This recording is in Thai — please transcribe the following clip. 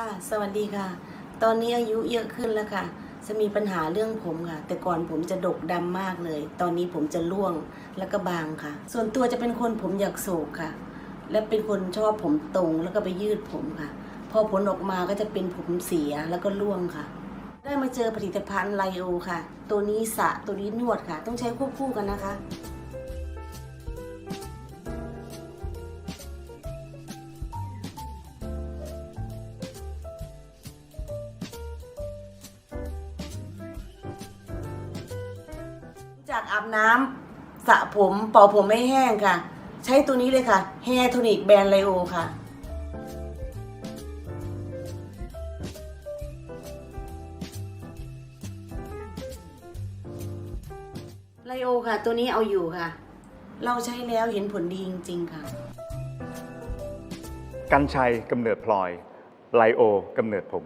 ค่ะ สวัสดีค่ะ ตอนนี้อายุเยอะขึ้นแล้วค่ะ จะมีปัญหาเรื่องผมค่ะ แต่ก่อนผมจะดกดำมากเลย ตอนนี้ผมจะร่วงแล้วก็บางค่ะ ส่วนตัวจะเป็นคนผมอยากโศกค่ะ และเป็นคนชอบผมตรงแล้วก็ไปยืดผมค่ะ พอผลออกมาก็จะเป็นผมเสียแล้วก็ร่วงค่ะ ได้มาเจอผลิตภัณฑ์ไลโอค่ะ ตัวนี้สระตัวนี้นวดค่ะ ต้องใช้ควบคู่กันนะคะ จากอาบน้ำสระผมเป่าผมไม่แห้งค่ะ ใช้ตัวนี้เลยค่ะ Hair Tonic แบรนด์ไลโอค่ะไลโอค่ะ ตัวนี้เอาอยู่ค่ะ เราใช้แล้วเห็นผลดีจริง ๆ ค่ะ กัญชัยกำเนิดพลอย ไลโอกำเนิดผม